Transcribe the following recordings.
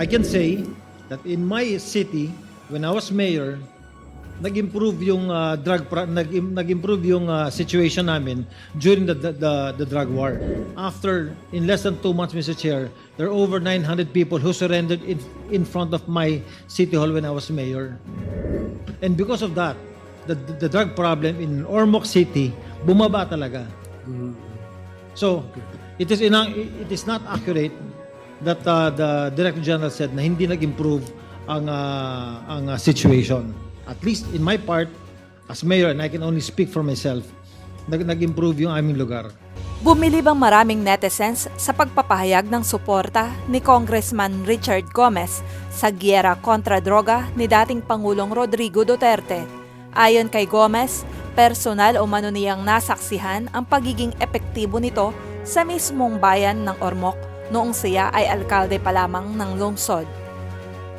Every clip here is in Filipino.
I can say that in my city, when I was mayor, nag-improve yung uh, drug nag nag-improve yung uh, situation namin during the, the the the drug war. After in less than two months, Mr. Chair, there are over 900 people who surrendered in in front of my city hall when I was mayor. And because of that, the the drug problem in Ormoc City bumaba talaga. So, it is it is not accurate that uh, the Director General said na hindi nag-improve ang uh, ang uh, situation. At least in my part as mayor and I can only speak for myself, nag- nag-improve yung aming lugar. Bumili bang maraming netizens sa pagpapahayag ng suporta ni Congressman Richard Gomez sa giyera kontra droga ni dating Pangulong Rodrigo Duterte? Ayon kay Gomez, personal o mano niyang nasaksihan ang pagiging epektibo nito sa mismong bayan ng Ormoc noong siya ay alkalde pa lamang ng lungsod.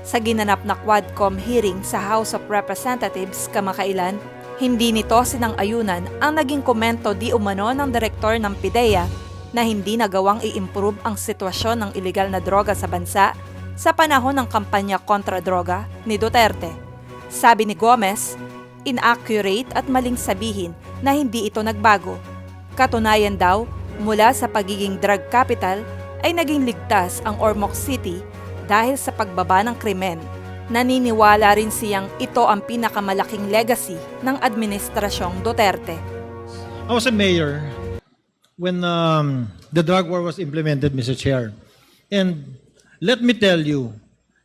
Sa ginanap na Quadcom hearing sa House of Representatives kamakailan, hindi nito sinang-ayunan ang naging komento di umano ng direktor ng PIDEA na hindi nagawang i-improve ang sitwasyon ng ilegal na droga sa bansa sa panahon ng kampanya kontra droga ni Duterte. Sabi ni Gomez, inaccurate at maling sabihin na hindi ito nagbago. Katunayan daw, mula sa pagiging drug capital ay naging ligtas ang Ormoc City dahil sa pagbaba ng krimen. Naniniwala rin siyang ito ang pinakamalaking legacy ng administrasyong Duterte. I was a mayor when um, the drug war was implemented, Mr. Chair. And let me tell you,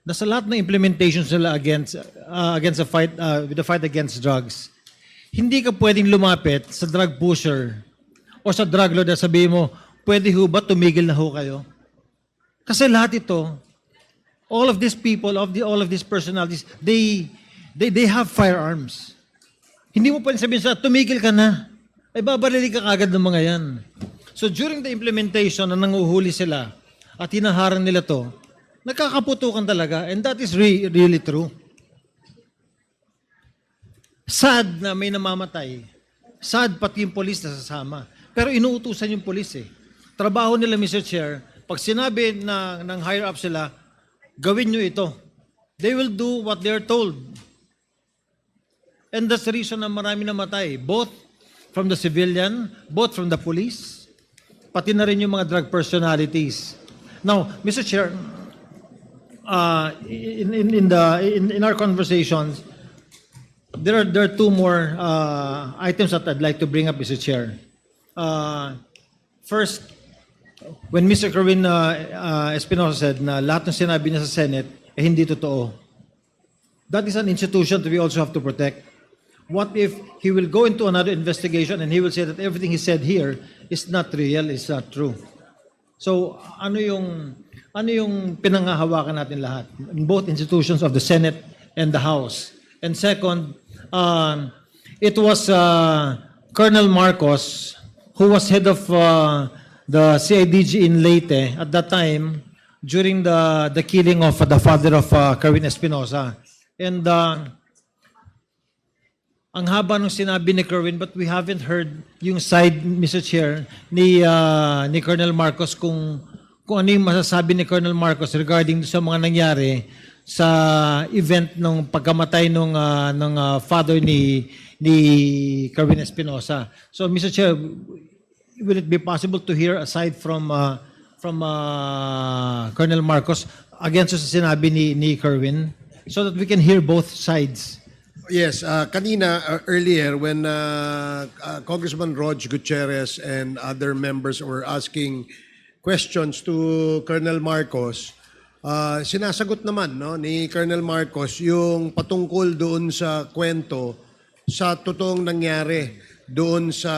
nasa lahat ng implementations nila against, uh, against the fight, uh, with the fight against drugs, hindi ka pwedeng lumapit sa drug pusher o sa drug lord at sabihin mo, pwede ho ba tumigil na ho kayo? Kasi lahat ito, all of these people, of the, all of these personalities, they, they, they have firearms. Hindi mo pwedeng sabihin sa tumigil ka na. Ay babarili ka kagad ng mga yan. So during the implementation na nanguhuli sila at hinaharang nila to, nagkakaputukan talaga and that is re- really true. Sad na may namamatay. Sad pati yung polis na sasama. Pero inuutusan yung polis eh. Trabaho nila, Mr. Chair, pag sinabi na, ng higher up sila, gawin nyo ito. They will do what they're told. And that's the reason na marami namatay. Both from the civilian, both from the police, pati na rin yung mga drug personalities. Now, Mr. Chair, uh, in, in, in, the, in, in our conversations, there are, there are two more uh, items that I'd like to bring up, Mr. Chair. Uh, first, when Mr. Kerwin uh, uh, Espinosa said na lahat ng sinabi niya sa Senate, eh hindi totoo. That is an institution that we also have to protect. What if he will go into another investigation and he will say that everything he said here is not real, is not true? So, ano yung ano yung pinangahawakan natin lahat in both institutions of the Senate and the House? And second, um, it was uh, Colonel Marcos who was head of uh, the CIDG in Leyte at that time during the the killing of the father of uh, Kerwin Espinosa. And uh, ang haba ng sinabi ni Kerwin but we haven't heard yung side, Mr. Chair, ni, uh, ni Colonel Marcos kung, kung ano yung masasabi ni Colonel Marcos regarding sa mga nangyari sa event ng pagkamatay ng uh, ng uh, father ni ni Kerwin Espinosa. So Mr. Chair, will it be possible to hear aside from uh, from uh, Colonel Marcos against sa sinabi ni ni Kerwin so that we can hear both sides? Yes, uh, kanina uh, earlier when uh, uh, Congressman Rog Gutierrez and other members were asking questions to Colonel Marcos, uh, sinasagot naman no ni Colonel Marcos yung patungkol doon sa kwento sa totoong nangyari doon sa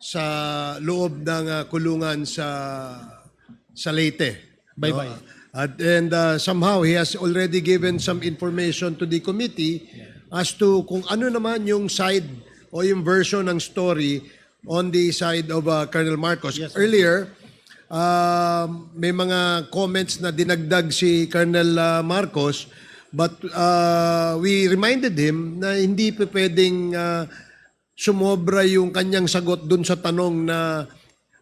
sa loob ng uh, kulungan sa sa Leyte. Bye-bye. At, and uh, somehow he has already given some information to the committee as to kung ano naman yung side o yung version ng story on the side of uh, Colonel Marcos. Yes, sir. Earlier, um, may mga comments na dinagdag si Colonel uh, Marcos but uh, we reminded him na hindi pa pwedeng uh, sumobra yung kanyang sagot dun sa tanong na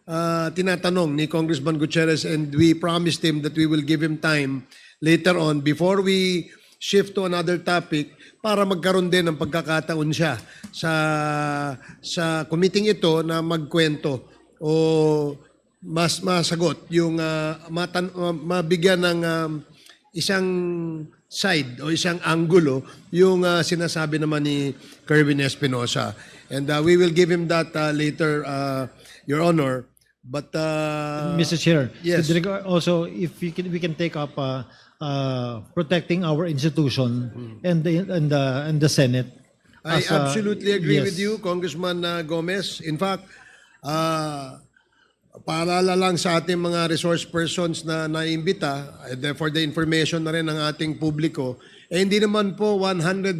uh, tinatanong ni Congressman Gutierrez and we promised him that we will give him time later on before we shift to another topic para magkaroon din ng pagkakataon siya sa sa committee ito na magkwento o mas masagot yung ah, matan, ah, mabigyan ng um, isang side o isang angulo yung ah, sinasabi naman ni Kerwin Espinosa. And ah, we will give him that ah, later, ah, Your Honor. But uh, Mr. Chair, yes. also if we can we can take up uh, uh, protecting our institution and the and the and the Senate. I as, uh, absolutely agree yes. with you, Congressman uh, Gomez. In fact, uh, paalala lang sa ating mga resource persons na naimbita, eh, for the information na rin ng ating publiko, eh hindi naman po 101%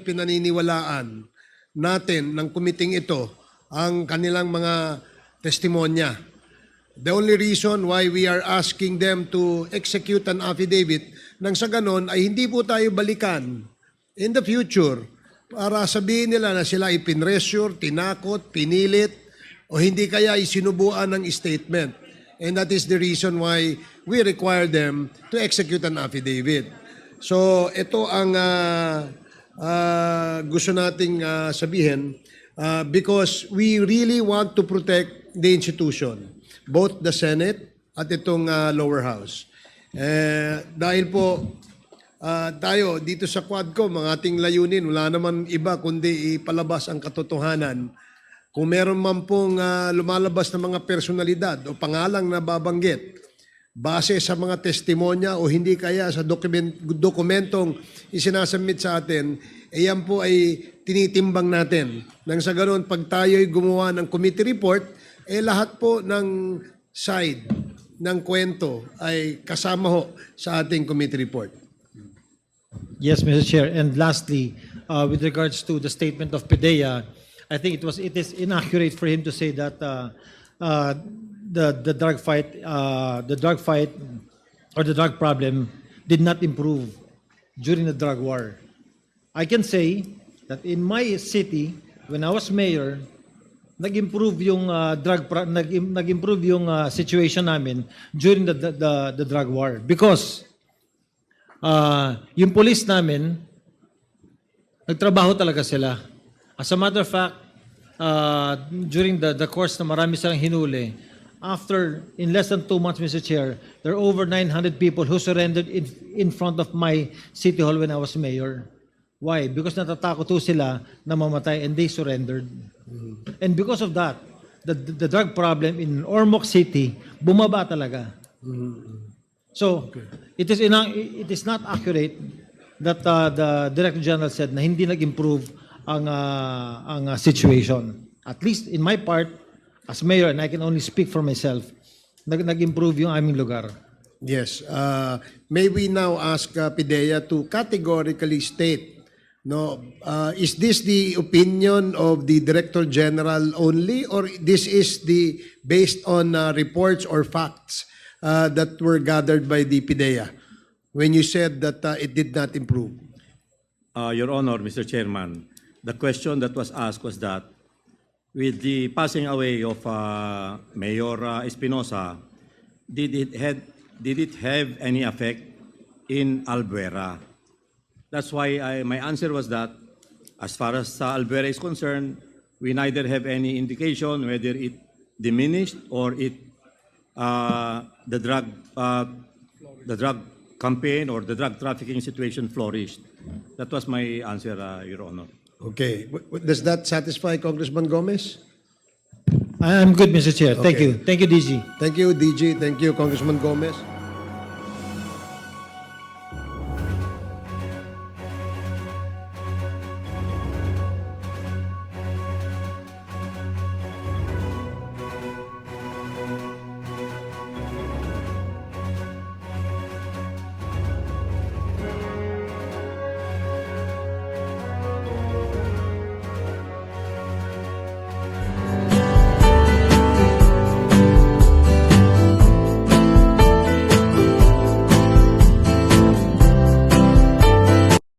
pinaniniwalaan natin ng kumiting ito ang kanilang mga testimonya. The only reason why we are asking them to execute an affidavit nang sa ganon ay hindi po tayo balikan in the future para sabihin nila na sila ipinresure, tinakot, pinilit, o hindi kaya isinubuan ng statement. And that is the reason why we require them to execute an affidavit. So ito ang ah, ah, gusto nating ah, sabihin ah, because we really want to protect the institution, both the Senate at itong ah, lower house. Eh, dahil po Ah, tayo dito sa Quadcom, ang ating layunin, wala naman iba kundi ipalabas ang katotohanan. Kung meron man pong ah, lumalabas na mga personalidad o pangalang na babanggit, base sa mga testimonya o hindi kaya sa dokument, dokumentong isinasubmit sa atin, eh yan po ay tinitimbang natin. Nang sa ganoon, pag tayo'y gumawa ng committee report, eh lahat po ng side ng kwento ay kasama ho sa ating committee report. Yes, Mr. Chair. And lastly, uh, with regards to the statement of PDEA, I think it was it is inaccurate for him to say that uh, uh, the the drug fight uh, the drug fight or the drug problem did not improve during the drug war. I can say that in my city, when I was mayor, nag-improve yung uh, drug pro- nag- nag-improve yung uh, situation namin during the, the the the drug war because uh, yung police namin nagtrabaho talaga sila. As a matter of fact, uh, during the, the course na marami silang hinuli, after, in less than two months, Mr. Chair, there are over 900 people who surrendered in, in front of my city hall when I was mayor. Why? Because natatakot sila na mamatay and they surrendered. And because of that, the, the drug problem in Ormoc City, bumaba talaga. So, it is ina- it is not accurate that uh, the Director General said na hindi nag-improve ang uh, ang uh, situation. At least in my part as mayor and I can only speak for myself, nag nag-improve yung aming lugar. Yes. Uh, may we now ask uh, Pidea to categorically state, no, uh, is this the opinion of the Director General only or this is the based on uh, reports or facts uh, that were gathered by the Pidea when you said that uh, it did not improve? Uh, Your Honor, Mr. Chairman, the question that was asked was that with the passing away of uh, Mayor uh, Espinosa, did it, had, did it have any effect in Albuera? That's why I, my answer was that as far as uh, Albuera is concerned, we neither have any indication whether it diminished or it uh, the drug uh, the drug campaign or the drug trafficking situation flourished. That was my answer, uh, Your Honor. Okay. Does that satisfy Congressman Gomez? I am good, Mr. Chair. Thank Okay. you. Thank you, DG. Thank you, DG. Thank you, Congressman Gomez.